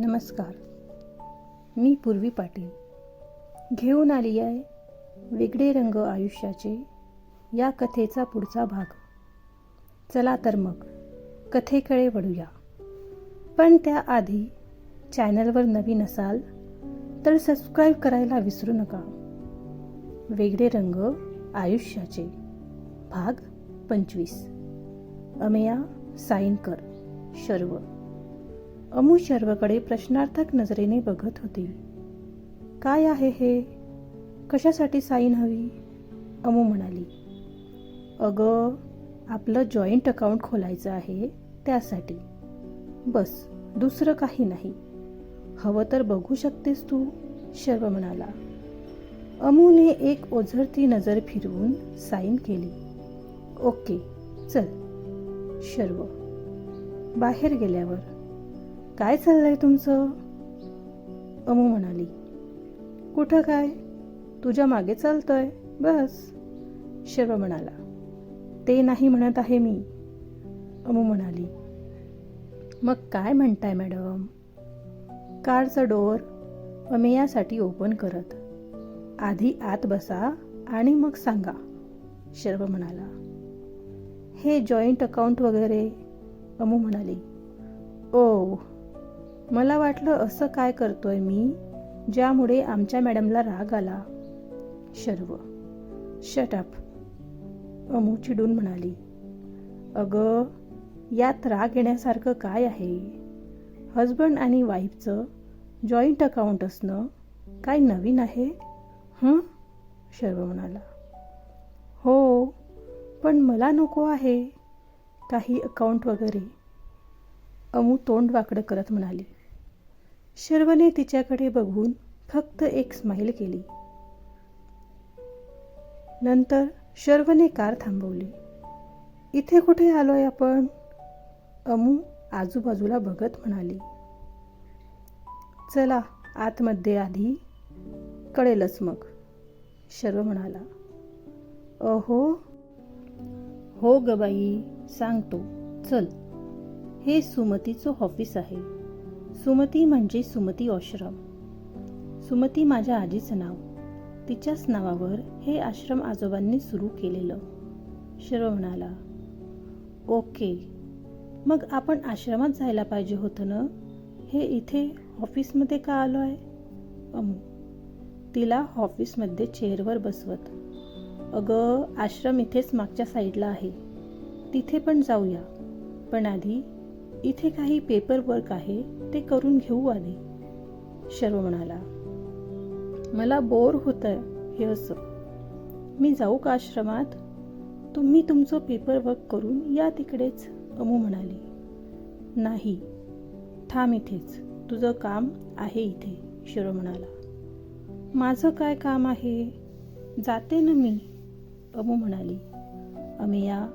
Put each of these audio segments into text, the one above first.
नमस्कार. मी पूर्वी पाटील. घेऊन आली आहे वेगळे रंग आयुष्याचे या कथेचा पुढचा भाग. चला तर मग कथेकडे वळूया. पण त्याआधी चॅनलवर नवीन असाल तर सबस्क्राईब करायला विसरू नका. वेगळे रंग आयुष्याचे. भाग पंचवीस. अमेया साईनकर शर्व. अमू शर्वकडे प्रश्नार्थक नजरेने बघत होती. काय आहे हे? कशासाठी साईन हवी? अमू म्हणाली. अगं आपलं जॉईंट अकाउंट खोलायचं आहे त्यासाठी. बस दुसरं काही नाही. हवं तर बघू शकतेस तू शर्व म्हणाला. अमूने एक ओझरती नजर फिरवून साईन केली. ओके चल शर्व. बाहेर गेल्यावर काय चाललंय तुमचं? अमू म्हणाली. कुठं काय? तुझ्या मागे चालतोय. बस. शर्व म्हणाला. ते नाही म्हणत आहे मी. अमू म्हणाली. मग काय म्हणताय मॅडम? कारचा डोअर अमेयासाठी ओपन करत. आधी आत बसा आणि मग सांगा. शर्व म्हणाला. हे जॉईंट अकाउंट वगैरे? अमू म्हणाली. ओ मला वाटलं असं काय करतोय मी ज्यामुळे आमच्या मॅडमला राग आला. शर्व. शटअप अमू चिडून म्हणाली. अगं यात राग येण्यासारखं काय आहे? हजबंड आणि वाईफचं जॉईंट अकाउंट असणं काय नवीन आहे? हं? शर्व म्हणाला. हो पण मला नको आहे. काही अकाउंट वगैरे. अमू तोंड वाकडं करत म्हणाली. शर्वने तिच्याकडे बघून फक्त एक स्माईल केली. नंतर शर्वने कार थांबवली. इथे कुठे आलोय आपण? अमू आजूबाजूला बघत म्हणाली. चला आतमध्ये आधी कळेलच मग शर्व म्हणाला. अहो. हो ग बाई सांगतो. चल. हे सुमतीचं ऑफिस आहे. सुमती म्हणजे सुमती आश्रम. सुमती माझ्या आजीचं नाव. तिच्याच नावावर हे आश्रम आजोबांनी सुरू केलेलं. शर्व म्हणाला ओके मग आपण आश्रमात जायला पाहिजे होतं ना? हे इथे ऑफिसमध्ये का आलो आहे? अमू तिला ऑफिसमध्ये चेअरवर बसवत. अगं आश्रम इथेच मागच्या साईडला आहे. तिथे पण जाऊया. पण आधी इथे काही पेपर वर्क आहे. ते करून घेऊ आधी. शर्व म्हणाला मला बोर होत आहे हे असं. मी जाऊ का आश्रमात? तुम्ही तुमचं पेपर वर्क करून या तिकडेच. अमू म्हणाली नाही थांब इथेच. तुझं काम आहे इथे. शर्व म्हणाला माझं काय काम आहे? जाते ना मी. अमू म्हणाली अमेया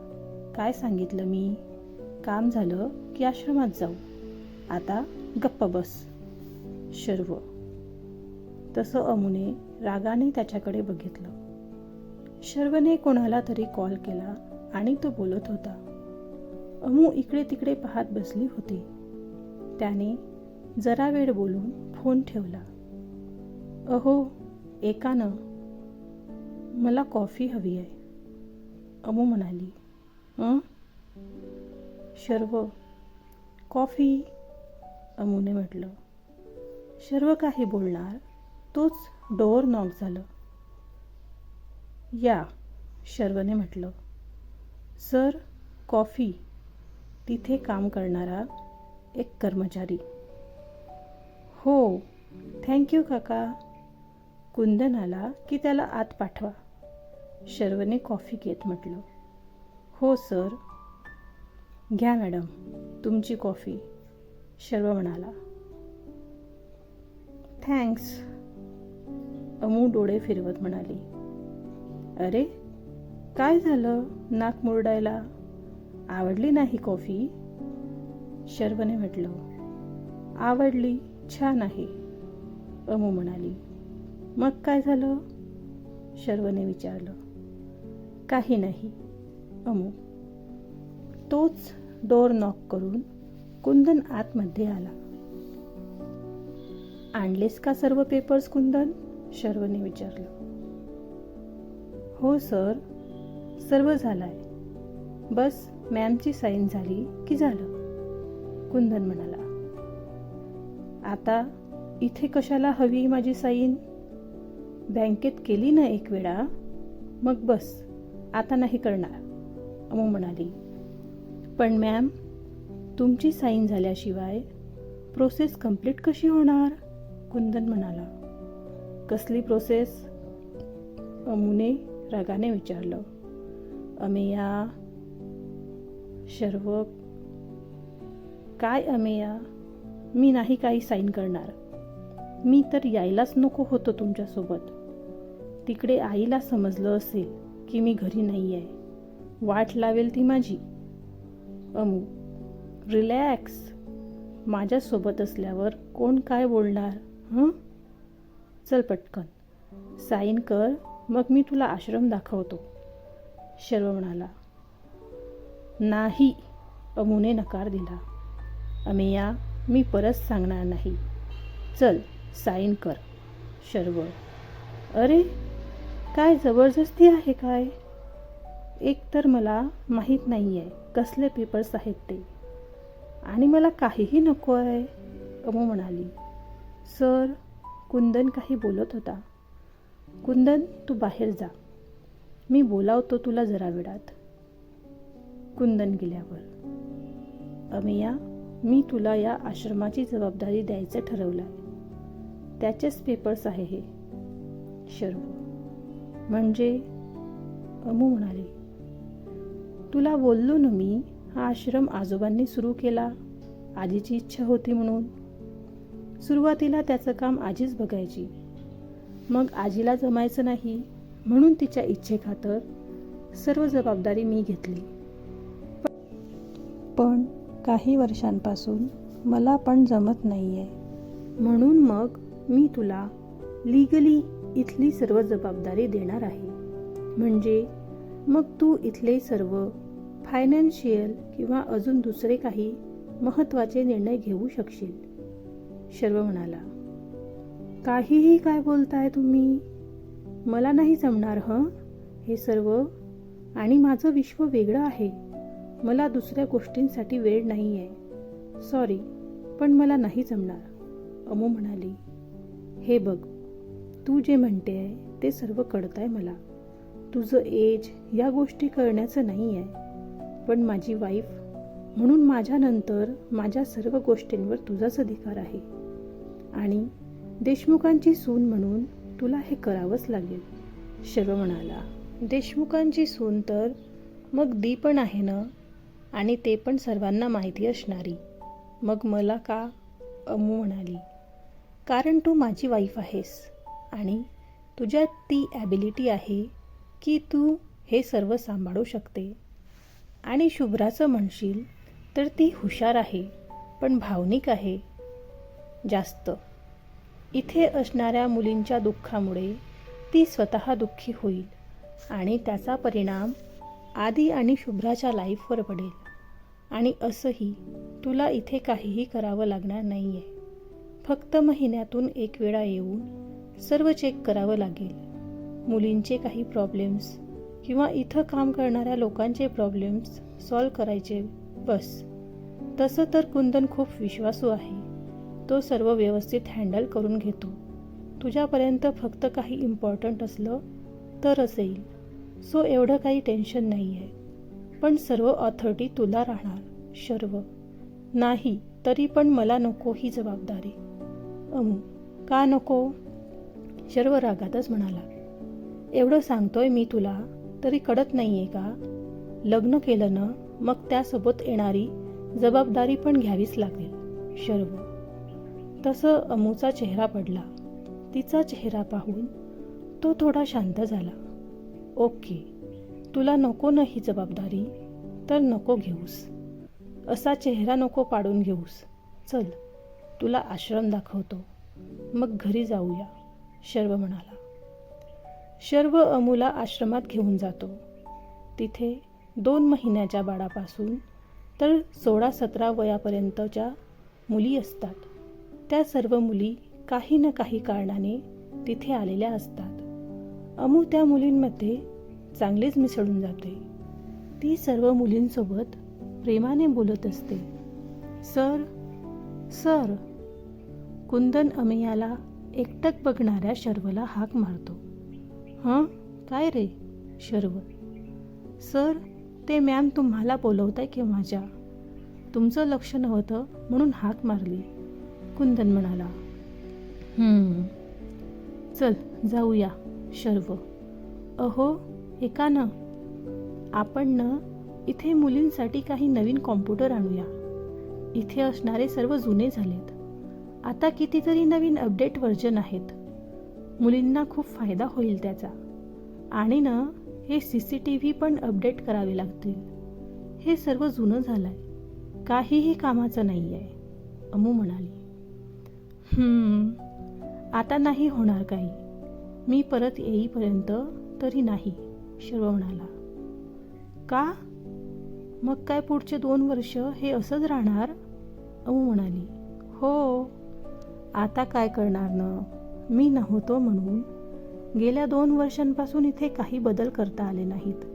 काय सांगितलं मी? काम झालं की आश्रमात जाऊ. आता गप्प बस शर्व. तसं अमुने रागाने त्याच्याकडे बघितलं. शर्वने कोणाला तरी कॉल केला आणि तो बोलत होता. अमू इकडे तिकडे पाहत बसली होती. त्याने जरा वेळ बोलून फोन ठेवला. अहो एकानं मला कॉफी हवी आहे अमू म्हणाली शर्व कॉफी अमूने म्हटलं शर्व काही बोलणार तोच डोअर नॉक झालं. या शर्वने म्हटलं सर कॉफी तिथे काम करणारा एक कर्मचारी. हो थँक्यू काका. कुंदन आला की त्याला आत पाठवा. शर्वने कॉफी घेत म्हटलं हो सर. घ्या मॅडम तुमची कॉफी. शर्व म्हणाला थँक्स अमू डोळे फिरवत म्हणाली अरे काय झालं नाक मुरडायला? आवडली नाही कॉफी? शर्वने म्हटलं आवडली छान आहे. अमू म्हणाली मग काय झालं? शर्वने विचारलं काही नाही. अमू तोच डोर नॉक करून कुंदन आतमध्ये आला. आणलेस का सर्व पेपर्स कुंदन? शर्वने विचारलं. हो सर सर्व झालाय. बस मॅमची साईन झाली की झालं. कुंदन म्हणाला आता इथे कशाला हवी माझी साईन बँकेत केली ना एक वेळा? मग बस आता नाही करणार. अमू म्हणाली पण मॅम तुमची साईन झाल्याशिवाय प्रोसेस कंप्लीट कशी होणार? कुंदन म्हणाला. कसली प्रोसेस? अमुने रागाने विचारलं. अमेया शर्व काय अमेया? मी नाही काही साईन करणार. मी तर यायलाच नको होतं तुमच्यासोबत. तिकडे आईला समजलं असेल की मी घरी नाही आहे वाट लावेल ती माझी. अमू रिलॅक्स. माझ्यासोबत असल्यावर कोण काय बोलणार हं? चल पटकन. साईन कर मग मी तुला आश्रम दाखवतो. शर्व म्हणाला. नाही अमुने नकार दिला. अमेया मी परत सांगणार नाही. चल साईन कर. शर्व. अरे काय जबरदस्ती आहे काय? एक तर मला माहीत नाही आहे कसले पेपर्स आहेत ते. आणि मला काहीही नको आहे अमू म्हणाली. सर कुंदन काही बोलत होता. कुंदन तू बाहेर जा. मी बोलावतो तुला जरा वेळात. कुंदन गेल्यावर. अमिया मी तुला या आश्रमाची जबाबदारी द्यायचं ठरवलं आहे त्याचेच पेपर्स आहे हे. शर्व. म्हणजे अमू म्हणाली. तुला बोललो ना मी हा आश्रम आजोबांनी सुरू केला. आजीची इच्छा होती म्हणून. सुरुवातीला त्याचं काम आजीच बघायची. मग आजीला जमायचं नाही म्हणून तिच्या इच्छेखातर सर्व जबाबदारी मी घेतली. पण काही वर्षांपासून मला पण जमत नाही आहे म्हणून मग मी तुला लिगली इथली सर्व जबाबदारी देणार आहे. म्हणजे मग तू इथले सर्व फायनान्शियल किंवा अजून दुसरे काही महत्त्वाचे निर्णय घेऊ शकशील. शर्व म्हणाला काहीही काय बोलताय तुम्ही? मला नाही जमणार हं? हे सर्व? आणि माझं विश्व वेगळं आहे. मला दुसऱ्या गोष्टींसाठी वेळ नाही आहे सॉरी पण मला नाही जमणार. अमू म्हणाली हे बघ तू जे म्हणते आहे ते सर्व कळत आहे मला. तुझं एज या गोष्टी करण्याचं नाही आहे पण माझी वाईफ म्हणून माझ्यानंतर माझ्या सर्व गोष्टींवर तुझाच अधिकार आहे. आणि देशमुखांची सून म्हणून तुला हे करावंच लागेल. शर्व म्हणाला देशमुखांची सून तर मग दी पण आहे ना? आणि ते पण सर्वांना माहिती असणारी. मग मला का? अमू म्हणाली कारण तू माझी वाईफ आहेस आणि तुझ्यात ती ॲबिलिटी आहे की तू हे सर्व सांभाळू शकते. आणि शुभ्राचं म्हणशील तर ती हुशार आहे पण भावनिक आहे. जास्त. इथे असणाऱ्या मुलींच्या दुःखामुळे ती स्वतः दुःखी होईल आणि त्याचा परिणाम आदी आणि शुभ्राच्या लाईफवर पडेल. आणि असंही तुला इथे काहीही करावं लागणार नाही आहे फक्त महिन्यातून एक वेळा येऊन सर्व चेक करावं लागेल. मुलींचे काही प्रॉब्लेम्स किंवा इथं काम करणाऱ्या लोकांचे प्रॉब्लेम्स सॉल्व करायचे बस. तसं तर कुंदन खूप विश्वासू आहे. तो सर्व व्यवस्थित हँडल करून घेतो. तुझ्यापर्यंत फक्त काही इम्पॉर्टंट असलं तरच येईल. सो एवढं काही टेन्शन नाही आहे पण सर्व ऑथॉरिटी तुला राहणार शर्व. नाही तरी पण मला नको ही जबाबदारी. अमू का नको? सर्व रागातच म्हणाला. एवढं सांगतोय मी तुला तरी कळत नाही आहे का? लग्न केलं ना मग त्यासोबत येणारी जबाबदारी पण घ्यावीच लागेल शर्व. तसं अमूचा चेहरा पडला. तिचा चेहरा पाहून तो थोडा शांत झाला. ओके तुला नको ना ही जबाबदारी तर नको घेऊस. असा चेहरा नको पाडून घेऊस. चल तुला आश्रम दाखवतो. मग घरी जाऊया शर्व म्हणाला. शर्व अमूला आश्रमात घेऊन जातो. तिथे दोन महिन्याच्या बाळापासून तर सोळा सतरा वयापर्यंतच्या मुली असतात. त्या सर्व मुली काही ना काही कारणाने तिथे आलेल्या असतात. अमू त्या मुलींमध्ये चांगलीच मिसळून जाते. ती सर्व मुलींसोबत प्रेमाने बोलत असते. सर सर कुंदन अमियाला एकटक बघणाऱ्या शर्वला हाक मारतो. हं? काय रे? शर्व. सर ते मॅम तुम्हाला बोलवताय केव्हाच्या तुमचं लक्ष नव्हतं म्हणून हाक मारली. कुंदन म्हणाला. "हम्म, चल जाऊया शर्व. अहो एका ना. आपण न इथे मुलींसाठी काही नवीन कॉम्प्युटर आणूया. इथे असणारे सर्व जुने झालेत. आता कितीतरी नवीन अपडेट व्हर्जन आहेत. मुलींना खूप फायदा होईल त्याचा. आणि ना हे सी सी टी व्ही पण अपडेट करावे लागतील. हे सर्व जुनं झालं आहे काहीही कामाचं नाही आहे अमू म्हणाली. आता नाही होणार काही. मी परत येईपर्यंत तरी नाही शर्व म्हणाला. का? मग काय पुढचे दोन वर्ष हे असंच राहणार? अमू म्हणाली. हो आता काय करणार न? मी नव्हतो म्हणून. गेल्या दोन वर्षांपासून इथे काही बदल करता आले नाहीत.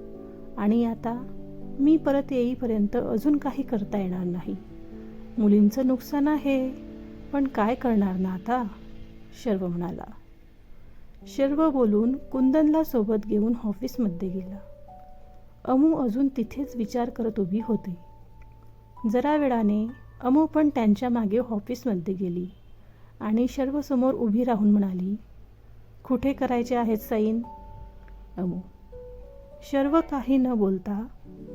आणि आता मी परत येईपर्यंत अजून काही करता येणार नाही. मुलींचं नुकसान आहे पण काय करणार ना आता? शर्व म्हणाला. शर्व बोलून कुंदनला सोबत घेऊन ऑफिसमध्ये गेला. अमू अजून तिथेच विचार करत उभी होती. जरा वेळाने अमू पण त्यांच्या मागे ऑफिसमध्ये गेली. आणि सर्वसमोर उभी राहून म्हणाली कुठे करायचे आहेत साईन? अमू. सर्व काही न बोलता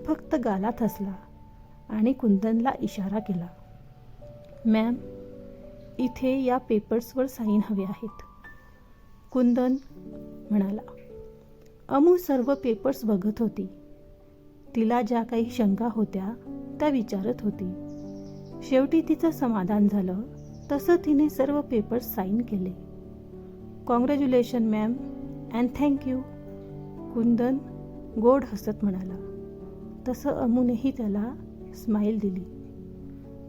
फक्त गालात हसला आणि कुंदनला इशारा केला मॅम इथे या पेपर्सवर साईन हवे आहेत. कुंदन म्हणाला अमू सर्व पेपर्स बघत होती. तिला ज्या काही शंका होत्या त्या विचारत होती. शेवटी तिचं समाधान झालं तसं तिने सर्व पेपर्स साईन केले. Congratulation ma'am and thank you Kundan गोड हसत म्हणाला. तसं अमूनेही त्याला स्माईल दिली.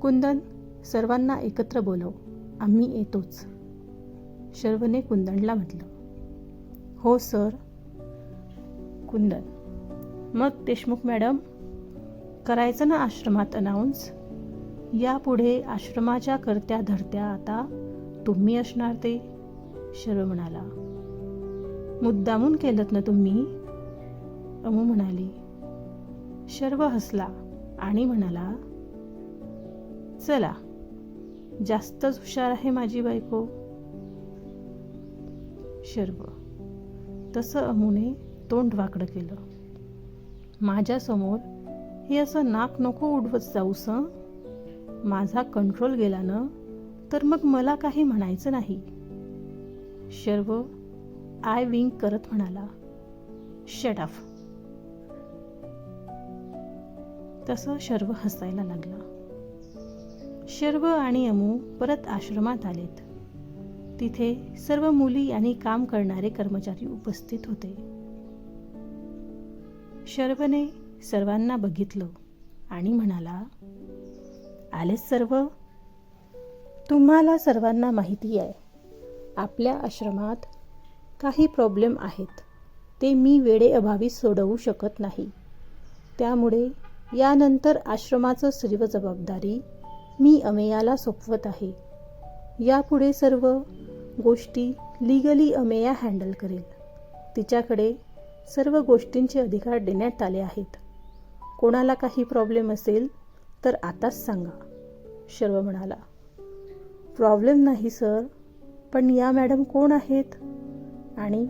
कुंदन सर्वांना एकत्र बोलव आम्ही येतोच. शर्वने कुंदनला म्हटलं. हो सर कुंदन. मग देशमुख मॅडम करायचं ना आश्रमात अनाऊन्स यापुढे आश्रमाच्या करत्या धरत्या आता तुम्ही असणार ते शर्व म्हणाला. मुद्दामून केलत ना तुम्ही? अमू म्हणाली. शर्व हसला आणि म्हणाला चला जास्तच हुशार आहे माझी बायको. शर्व तसं अमूने तोंड वाकडं केलं. माझ्यासमोर हे असं नाक नको उडवत जाऊस हं? माझा कंट्रोल गेला ना तर मग मला काही म्हणायचं नाही. शर्व आय विंग करत म्हणाला शट ऑफ तसं शर्व हसायला लागला. शर्व आणि अमू परत आश्रमात आलेत. तिथे सर्व मुली आणि काम करणारे कर्मचारी उपस्थित होते. शर्वने सर्वांना बघितलं आणि म्हणाला आलेच सर्व? तुम्हाला सर्वांना माहिती आहे आपल्या आश्रमात काही प्रॉब्लेम आहेत. ते मी वेळेअभावी सोडवू शकत नाही. त्यामुळे यानंतर आश्रमाचं सर्व जबाबदारी मी अमेयाला सोपवत आहे. यापुढे सर्व गोष्टी लिगली अमेया हँडल करेल. तिच्याकडे सर्व गोष्टींचे अधिकार देण्यात आले आहेत. कोणाला काही प्रॉब्लेम असेल तर आताच सांगा. शर्व म्हणाला प्रॉब्लेम नाही सर पण या मॅडम कोण आहेत? आणि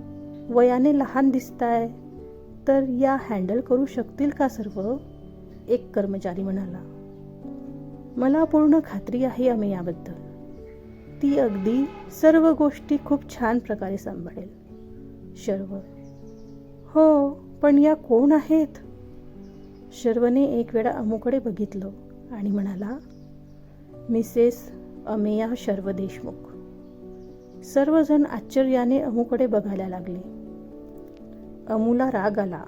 वयाने लहान दिसताय तर या हँडल करू शकतील का सर्व? एक कर्मचारी म्हणाला मला पूर्ण खात्री आहे आम्ही याबद्दल. ती अगदी सर्व गोष्टी खूप छान प्रकारे सांभाळेल. शर्व हो पण या कोण आहेत? शर्वने एक वेळा अमुकडे बघितलं. आणि म्हणाला मिसेस अमेया शर्व देशमुख सर्वजण आश्चर्याने अमूकडे बघायला लागले. अमूला राग आला.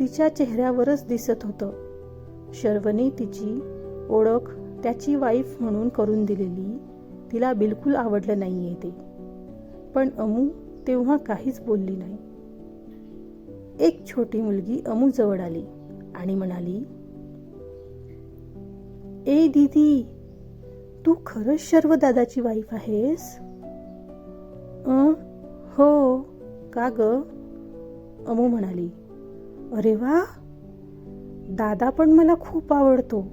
तिच्या चेहऱ्यावरच दिसत होतं. शर्वने तिची ओळख त्याची वाईफ म्हणून करून दिलेली तिला बिलकुल आवडलं नाहीये ते. पण अमू तेव्हा काहीच बोलली नाही. एक छोटी मुलगी अमू जवळ आली आणि म्हणाली ए दीदी तू खरंच शर्व दादाची वाईफ आहेस? अं, हो का ग? अमू म्हणाली. अरे वा दादा पण मला खूप आवडतो.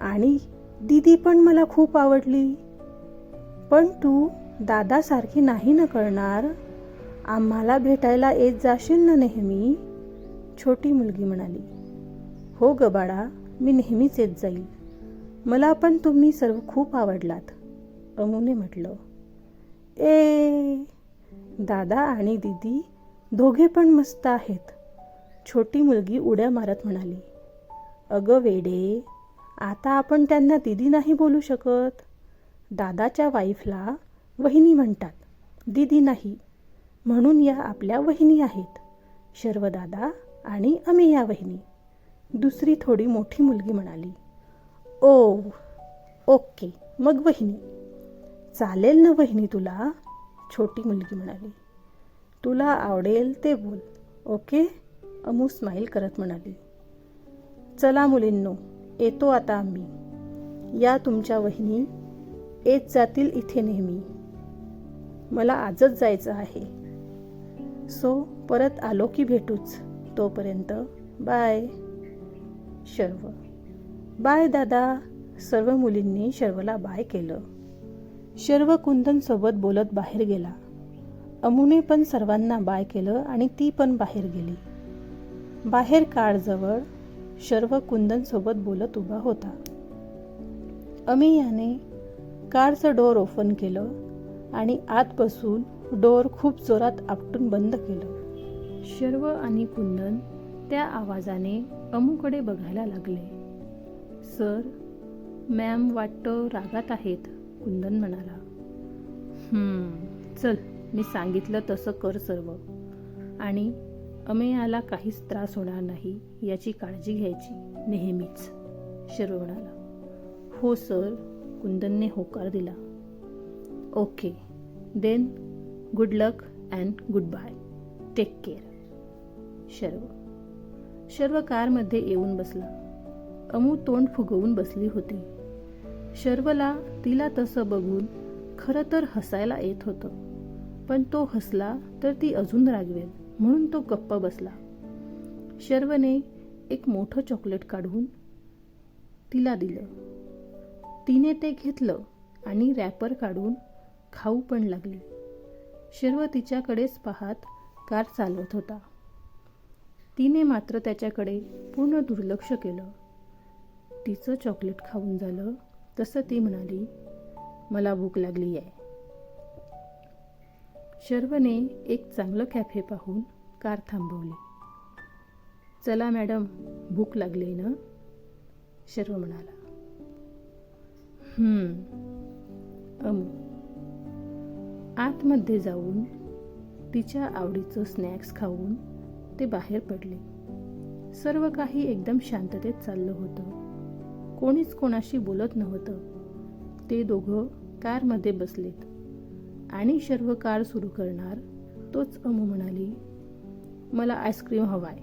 आणि दीदी पण मला खूप आवडली. पण तू दादासारखी नाही ना करणार? आम्हाला भेटायला येत जाशील ना नेहमी? छोटी मुलगी म्हणाली. हो ग बाळा मी नेहमीच येत जाईल. मला पण तुम्ही सर्व खूप आवडलात. अमूने म्हटलं ए दादा आणि दीदी दोघे पण मस्त आहेत. छोटी मुलगी उड्या मारत म्हणाली अगं वेडे आता आपण त्यांना दीदी नाही बोलू शकत. दादाच्या वाईफला वहिनी म्हणतात दीदी नाही म्हणून या आपल्या वहिनी आहेत शर्वदादा आणि अमेया वहिनी. दुसरी थोडी मोठी मुलगी म्हणाली ओ ओके मग वहिनी. चालेल ना वहिनी तुला? छोटी मुलगी म्हणाली. तुला आवडेल ते बोल ओके? अमू स्माईल करत म्हणाली. चला मुलींनो येतो आता आम्ही. या तुमच्या वहिनी येत जातील इथे नेहमी. मला आजच जायचं आहे. सो परत आलो की भेटूच. तोपर्यंत बाय. शर्व. बाय दादा सर्व मुलींनी शर्वला बाय केलं. शर्व कुंदनसोबत बोलत बाहेर गेला. अमुने पण सर्वांना बाय केलं आणि ती पण बाहेर गेली. बाहेर कारजवळ शर्व कुंदनसोबत बोलत उभा होता. अमी याने कारचं डोर ओपन केलं आणि आत बसून डोर खूप जोरात आपटून बंद केलं. शर्व आणि कुंदन त्या आवाजाने अमूकडे बघायला लागले. सर मॅम वाटतं रागात आहेत कुंदन म्हणाला. चल मी सांगितलं तसं कर सर्व. आणि अमेयाला काहीच त्रास होणार नाही याची काळजी घ्यायची नेहमीच शरू म्हणाला. हो सर कुंदनने होकार दिला. Okay then good luck and goodbye. Take care. Sharv. Sharv कारमध्ये येऊन बसला. अमू तोंड फुगवून बसली होती. शर्वला तिला तसं बघून खरं तर हसायला येत होतं. पण तो हसला तर ती अजून रागवेल म्हणून तो गप्प बसला. शर्वने एक मोठं चॉकलेट काढून तिला दिलं. तिने ते घेतलं आणि रॅपर काढून खाऊ पण लागली. शर्व तिच्याकडेच पाहत कार चालवत होता. तिने मात्र त्याच्याकडे पूर्ण दुर्लक्ष केलं. तिचं चॉकलेट खाऊन झालं तसं ती म्हणाली मला भूक लागली आहे. शर्वने एक चांगलं कॅफे पाहून कार थांबवली. चला मॅडम भूक लागली ना? शर्व म्हणाला. "हम्म." अमू आतमध्ये जाऊन तिच्या आवडीचं स्नॅक्स खाऊन ते बाहेर पडले. सर्व काही एकदम शांततेत चाललं होतं. कोणीच कोणाशी बोलत नव्हतं. ते दोघं कारमध्ये बसलेत. आणि शर्व कार सुरू करणार तोच अमू म्हणाली मला आईस्क्रीम हवाय.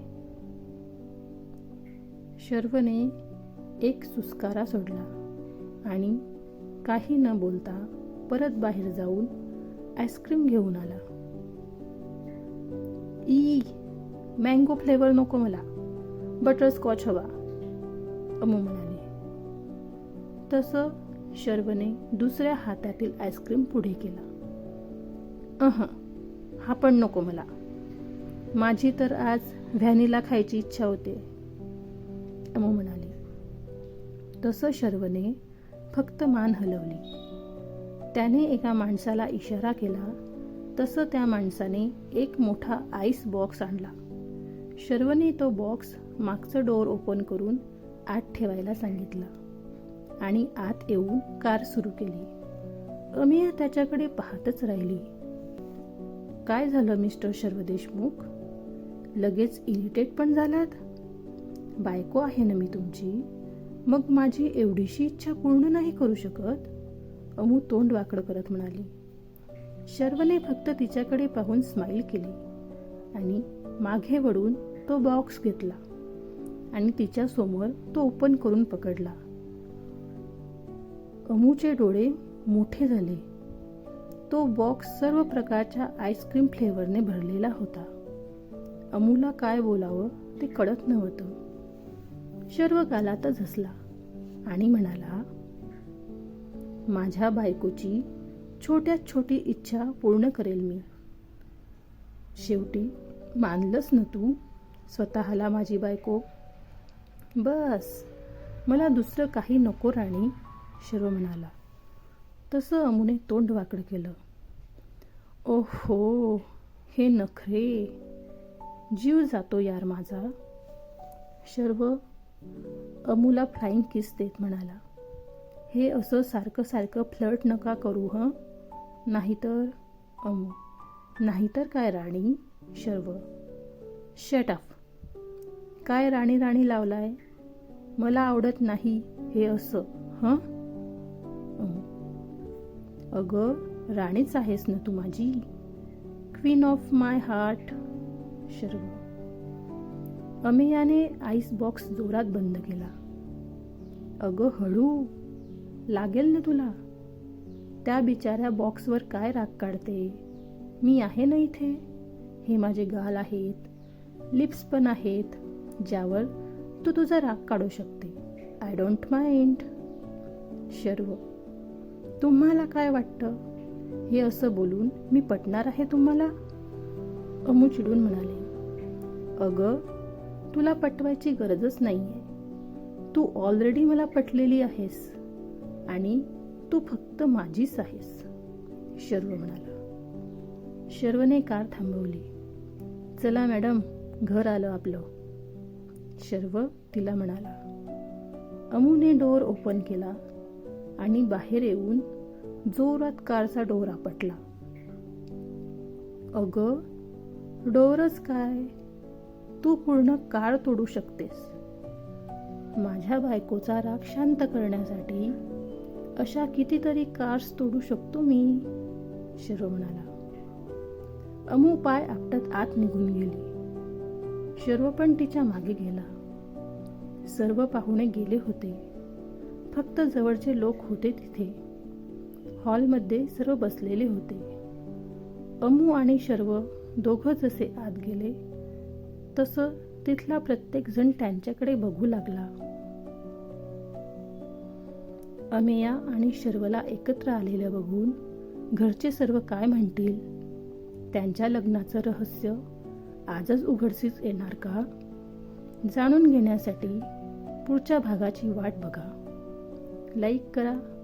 शर्वने एक सुस्कारा सोडला आणि काही न बोलता परत बाहेर जाऊन आईस्क्रीम घेऊन आला. ई मँगो फ्लेवर नको मला. बटरस्कॉच हवा अमू म्हणाला. तसं शर्वने दुसऱ्या हातातील आईस्क्रीम पुढे केला. अह हा पण नको मला. माझी तर आज व्हॅनिला खायची इच्छा होते. अमो म्हणाली. तसं शर्वने फक्त मान हलवली. त्याने एका माणसाला इशारा केला. तसं त्या माणसाने एक मोठा आईस बॉक्स आणला. शर्वने तो बॉक्स मागचं डोअर ओपन करून आत ठेवायला सांगितलं. आणि आत येऊन कार सुरू केली. अमिया त्याच्याकडे पाहतच राहिली. काय झालं मिस्टर शर्व देशमुख लगेच इरिटेट पण झालात? बायको आहे ना मी तुमची. मग माझी एवढीशी इच्छा पूर्ण नाही करू शकत? अमू तोंड वाकडं करत म्हणाली. शर्वने फक्त तिच्याकडे पाहून स्माईल केली आणि मागे वळून तो बॉक्स घेतला आणि तिच्यासमोर तो ओपन करून पकडला. अमूचे डोळे मोठे झाले. तो बॉक्स सर्व प्रकारच्या आईस्क्रीम फ्लेवरने भरलेला होता. अमूला काय बोलावं ते कळत नव्हतं. शर्व गालातच हसला आणि म्हणाला माझ्या बायकोची छोट्यात छोटी इच्छा पूर्ण करेल मी. शेवटी मानलंच ना तू? स्वतःला माझी बायको? बस मला दुसरं काही नको राणी. शर्व म्हणाला. तसं अमुने तोंड वाकड केलं. ओहो हे नखरे. जीव जातो यार माझा. शर्व अमूला फ्लाईंग किस देत म्हणाला. हे असं सारखं सारखं फ्लर्ट नका करू हं? नाहीतर अमू नाहीतर काय राणी? शर्व शट अप काय राणी राणी लावलाय? मला आवडत नाही हे असं हं? अगं राणीच आहेस ना तू माझी? Queen of my heart Sharv अमेयाने ice box जोरात बंद केला. अगं हळू. लागेल ना तुला? त्या बिचाऱ्या बॉक्सवर काय राग काढते? मी आहे ना इथे? हे माझे गाल आहेत. लिप्स पण आहेत ज्यावर तू तुझा राग काढू शकते. आय डोंट माइंड शर्व तुम्हाला काय वाटतं? हे असं बोलून मी पटणार आहे तुम्हाला? अमू चिडून म्हणाले अगं तुला पटवायची गरजच नाही आहे तू ऑलरेडी मला पटलेली आहेस आणि तू फक्त माझीच आहेस. शर्व म्हणाला. शर्वने कार थांबवली. चला मॅडम घर आलं आपलं. शर्व तिला म्हणाला. अमूने डोअर ओपन केला. आणि बाहेर येऊन जोरात कारचा डोर आपटला अगं डोरच काय? तू पूर्ण कार तोडू शकतेस. माझ्या बायकोचा राग शांत करण्यासाठी अशा कितीतरी कार्स तोडू शकतो मी शिरो म्हणाला. अमू पाय आपटत आत निघून गेली. शर्व पण तिच्यामागे गेला. सर्व पाहुणे गेले होते. फक्त जवळचे लोक होते तिथे. हॉलमध्ये सर्व बसलेले होते. अमू आणि शर्व दोघं जसे आत गेले तसं तिथला प्रत्येक जण त्यांच्याकडे बघू लागला. अमेया आणि शर्वला एकत्र आलेलं बघून घरचे सर्व काय म्हणतील? त्यांच्या लग्नाचं रहस्य आजच उघडसीच येणार का? जाणून घेण्यासाठी पुढच्या भागाची वाट बघा. लाईक करा.